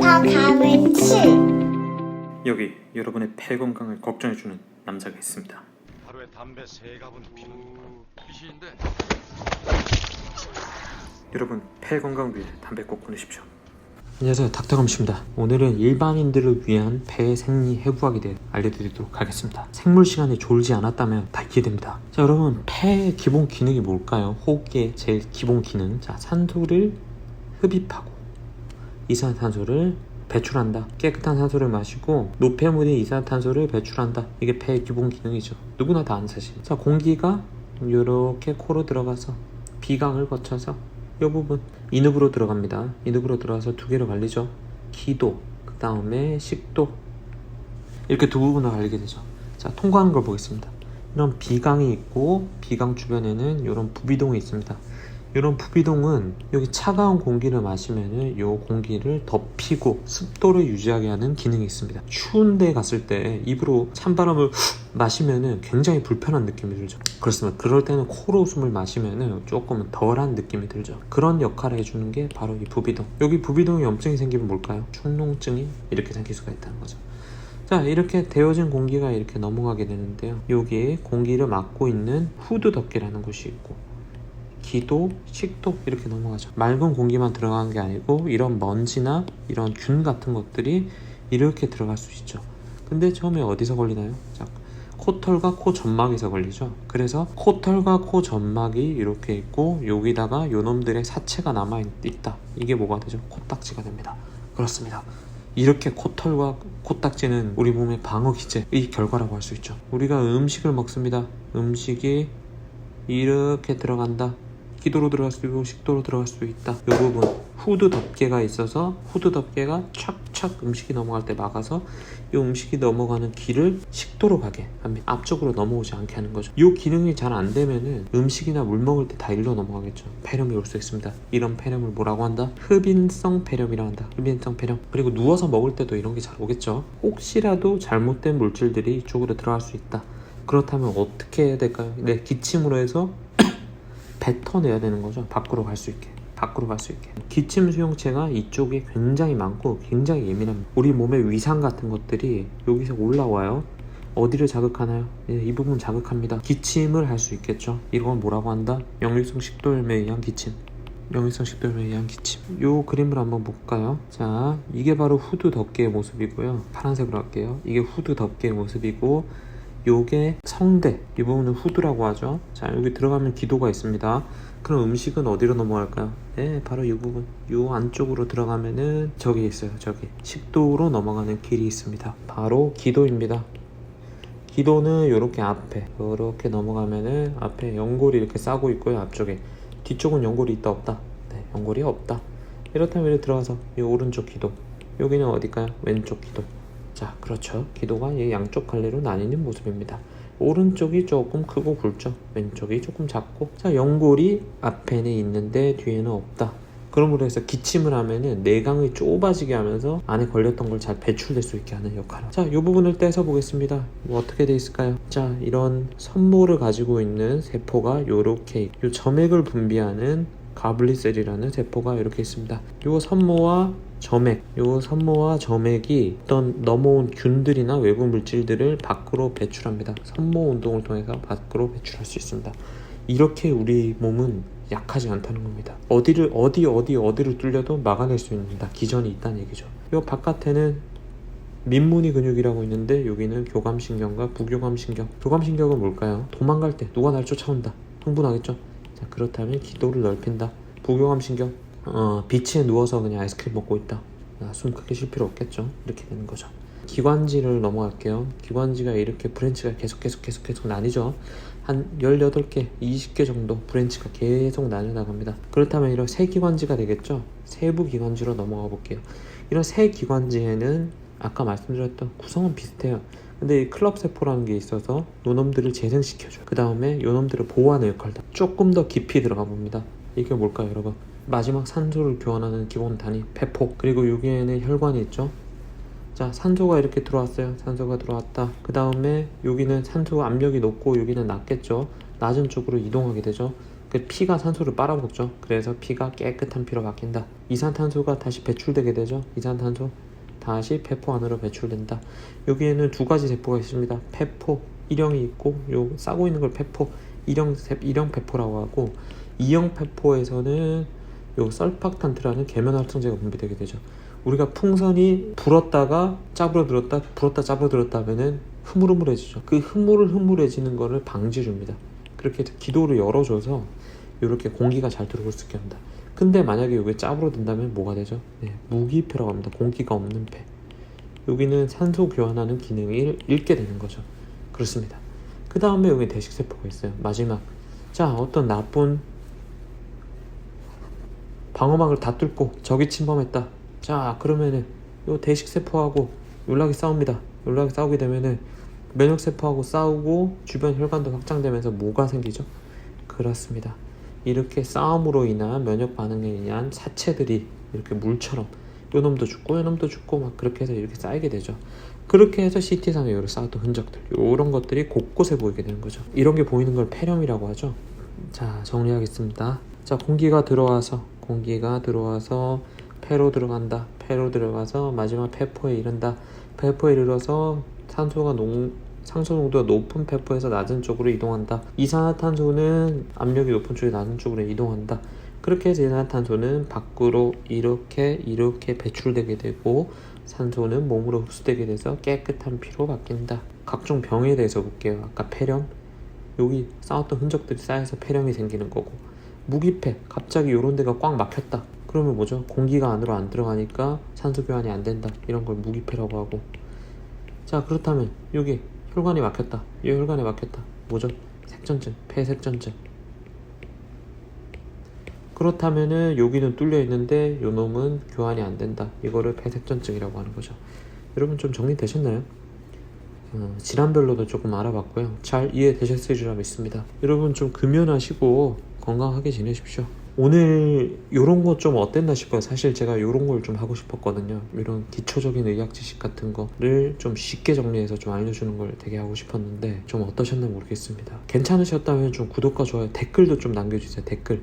다가가면치 여기 여러분의 폐 건강을 걱정해주는 남자가 있습니다. 하루에 담배 세 갑은 피는 귀신인데 여러분 폐 건강 위해 담배 꼭 끊으십시오. 안녕하세요 닥터감씨입니다. 오늘은 일반인들을 위한 폐 생리 해부학에 대해 알려드리도록 하겠습니다. 생물 시간이 졸지 않았다면 다 이해됩니다. 자 여러분 폐의 기본 기능이 뭘까요? 호흡기의 제일 기본 기능 자 산소를 흡입하고 이산화탄소를 배출한다. 깨끗한 산소를 마시고 노폐물인 이산화탄소를 배출한다. 이게 폐의 기본 기능이죠. 누구나 다 아는 사실. 자 공기가 이렇게 코로 들어가서 비강을 거쳐서 이 부분 인후부로 들어갑니다. 인후부로 들어가서 두 개로 갈리죠. 기도, 그 다음에 식도 이렇게 두 부분으로 갈리게 되죠. 자 통과하는 걸 보겠습니다. 이런 비강이 있고 비강 주변에는 이런 부비동이 있습니다. 이런 부비동은 여기 차가운 공기를 마시면은 이 공기를 덮이고 습도를 유지하게 하는 기능이 있습니다. 추운 데 갔을 때 입으로 찬바람을 후 마시면은 굉장히 불편한 느낌이 들죠. 그렇습니다. 그럴 때는 코로 숨을 마시면은 조금 덜한 느낌이 들죠. 그런 역할을 해주는 게 바로 이 부비동. 여기 부비동에 염증이 생기면 뭘까요? 축농증이 이렇게 생길 수가 있다는 거죠. 자 이렇게 데워진 공기가 이렇게 넘어가게 되는데요 여기에 공기를 막고 있는 후드 덮개라는 곳이 있고 기도, 식도 이렇게 넘어가죠 맑은 공기만 들어가는 게 아니고 이런 먼지나 이런 균 같은 것들이 이렇게 들어갈 수 있죠 근데 처음에 어디서 걸리나요? 자, 코털과 코 점막에서 걸리죠 그래서 코털과 코 점막이 이렇게 있고 여기다가 요놈들의 사체가 남아 있다 이게 뭐가 되죠? 코딱지가 됩니다 그렇습니다 이렇게 코털과 코딱지는 우리 몸의 방어 기제의 결과라고 할 수 있죠. 우리가 음식을 먹습니다. 음식이 이렇게 들어간다. 기도로 들어갈 수 있고 식도로 들어갈 수 있다. 이 부분 후드 덮개가 있어서 후드 덮개가 착착 음식이 넘어갈 때 막아서 이 음식이 넘어가는 길을 식도로 가게 합니다. 앞쪽으로 넘어오지 않게 하는 거죠. 이 기능이 잘 안 되면은 음식이나 물 먹을 때 다 일로 넘어가겠죠. 폐렴이 올 수 있습니다. 이런 폐렴을 뭐라고 한다? 흡인성 폐렴이라고 한다. 흡인성 폐렴. 그리고 누워서 먹을 때도 이런 게 잘 오겠죠. 혹시라도 잘못된 물질들이 이쪽으로 들어갈 수 있다. 그렇다면 어떻게 해야 될까요? 네, 기침으로 해서 뱉어내야 되는 거죠. 밖으로 갈 수 있게. 밖으로 갈 수 있게. 기침 수용체가 이쪽에 굉장히 많고 굉장히 예민합니다. 우리 몸의 위상 같은 것들이 여기서 올라와요. 어디를 자극하나요? 예, 이 부분 자극합니다. 기침을 할 수 있겠죠. 이건 뭐라고 한다? 역류성 식도염에 의한 기침. 역류성 식도염에 의한 기침. 요 그림을 한번 볼까요? 자, 이게 바로 후드 덮개의 모습이고요. 파란색으로 할게요. 이게 후드 덮개의 모습이고 요게 성대 이 부분은 후두라고 하죠. 자 여기 들어가면 기도가 있습니다. 그럼 음식은 어디로 넘어갈까요? 네 바로 이 부분. 요 안쪽으로 들어가면은 저기 있어요 저기. 식도로 넘어가는 길이 있습니다. 바로 기도입니다. 기도는 이렇게 앞에 이렇게 넘어가면은 앞에 연골이 이렇게 싸고 있고요 앞쪽에. 뒤쪽은 연골이 있다 없다. 네 연골이 없다. 이렇다면 들어가서 이 오른쪽 기도. 여기는 어딜까요? 왼쪽 기도 자, 그렇죠. 기도가 이 양쪽 갈래로 나뉘는 모습입니다. 오른쪽이 조금 크고 굵죠. 왼쪽이 조금 작고. 자, 연골이 앞에는 있는데 뒤에는 없다. 그러므로 해서 기침을 하면은 내강이 좁아지게 하면서 안에 걸렸던 걸 잘 배출될 수 있게 하는 역할을. 자, 이 부분을 떼서 보겠습니다. 뭐 어떻게 돼 있을까요? 자, 이런 선모를 가지고 있는 세포가 요렇게 이 점액을 분비하는 가블리셀이라는 세포가 이렇게 있습니다. 요 선모와 점액, 요 선모와 점액이 어떤 넘어온 균들이나 외부 물질들을 밖으로 배출합니다. 선모 운동을 통해서 밖으로 배출할 수 있습니다. 이렇게 우리 몸은 약하지 않다는 겁니다. 어디를 어디 어디 어디를 뚫려도 막아낼 수 있는 다 기전이 있다는 얘기죠. 요 바깥에는 민무늬 근육이라고 있는데 여기는 교감신경과 부교감신경. 교감신경은 뭘까요? 도망갈 때 누가 날 쫓아온다. 흥분하겠죠? 자, 그렇다면 기도를 넓힌다. 부교감 신경. 어, 비치에 누워서 그냥 아이스크림 먹고 있다. 아, 숨 크게 쉴 필요 없겠죠. 이렇게 되는 거죠. 기관지를 넘어갈게요. 기관지가 이렇게 브랜치가 계속 계속 계속 계속 나뉘죠. 한 18개, 20개 정도 브랜치가 계속 나뉘어 나갑니다. 그렇다면 이런 세 기관지가 되겠죠. 세부 기관지로 넘어가 볼게요. 이런 세 기관지에는 아까 말씀드렸던 구성은 비슷해요. 근데 이 클럽 세포라는 게 있어서 요놈들을 재생시켜줘요. 그 다음에 요놈들을 보호하는 역할도 조금 더 깊이 들어가 봅니다. 이게 뭘까요, 여러분? 마지막 산소를 교환하는 기본 단위 배포 그리고 여기에는 혈관이 있죠 자 산소가 이렇게 들어왔어요 산소가 들어왔다 그 다음에 여기는 산소 압력이 높고 여기는 낮겠죠 낮은 쪽으로 이동하게 되죠 그 피가 산소를 빨아먹죠. 그래서 피가 깨끗한 피로 바뀐다. 이산탄소가 다시 배출되게 되죠. 이산탄소 다시 폐포 안으로 배출된다. 여기에는 두 가지 세포가 있습니다. 폐포, 일형이 있고 요 싸고 있는 걸 폐포, 일형 세- 일형 폐포라고 하고 이형 폐포에서는 요 설팍탄트라는 계면 활성제가 분비되게 되죠. 우리가 풍선이 불었다가 짜부러들었다, 불었다 짜부러들었다 하면은 흐물흐물해지죠. 그 흐물을 흐물해지는 거를 방지해줍니다. 그렇게 기도를 열어줘서 이렇게 공기가 잘 들어올 수 있게 합니다. 근데 만약에 여기 짜부러든다면 뭐가 되죠? 네, 무기폐라고 합니다. 공기가 없는 폐. 여기는 산소 교환하는 기능을 잃- 잃게 되는 거죠. 그렇습니다. 그 다음에 여기 대식세포가 있어요. 마지막. 자, 어떤 나쁜 방어막을 다 뚫고 적이 침범했다. 자, 그러면은 요 대식세포하고 연락이 싸웁니다. 연락이 싸우게 되면은 면역세포하고 싸우고 주변 혈관도 확장되면서 뭐가 생기죠? 그렇습니다. 이렇게 싸움으로 인한 면역 반응에 의한 사체들이 이렇게 물처럼 요 놈도 죽고 요 놈도 죽고 막 그렇게 해서 이렇게 쌓이게 되죠. 그렇게 해서 CT상에 요를 쌓았던 흔적들 요런 것들이 곳곳에 보이게 되는 거죠. 이런 게 보이는 걸 폐렴이라고 하죠. 자 정리하겠습니다. 자 공기가 들어와서 공기가 들어와서 폐로 들어간다. 폐로 들어가서 마지막 폐포에 이른다. 폐포에 이르러서 산소가 농 상소 농도가 높은 폐포에서 낮은 쪽으로 이동한다. 이산화탄소는 압력이 높은 쪽에 낮은 쪽으로 이동한다. 그렇게 해서 이산화탄소는 밖으로 이렇게 이렇게 배출되게 되고 산소는 몸으로 흡수되게 돼서 깨끗한 피로 바뀐다. 각종 병에 대해서 볼게요. 아까 폐렴 여기 쌓았던 흔적들이 쌓여서 폐렴이 생기는 거고 무기폐 갑자기 요런 데가 꽉 막혔다. 그러면 뭐죠? 공기가 안으로 안 들어가니까 산소 교환이 안 된다. 이런 걸 무기폐라고 하고 자 그렇다면 여기 혈관이 막혔다. 이 혈관이 막혔다. 뭐죠? 색전증, 폐색전증. 그렇다면은 여기는 뚫려 있는데 요 놈은 교환이 안 된다. 이거를 폐색전증이라고 하는 거죠. 여러분 좀 정리되셨나요? 어, 질환별로도 조금 알아봤고요. 잘 이해되셨을 줄 믿습니다. 여러분 좀 금연하시고 건강하게 지내십시오. 오늘 요런 거 좀 어땠나 싶어요. 사실 제가 요런 걸 좀 하고 싶었거든요. 이런 기초적인 의학 지식 같은 거를 좀 쉽게 정리해서 좀 알려주는 걸 되게 하고 싶었는데 좀 어떠셨나 모르겠습니다. 괜찮으셨다면 좀 구독과 좋아요, 댓글도 좀 남겨주세요. 댓글.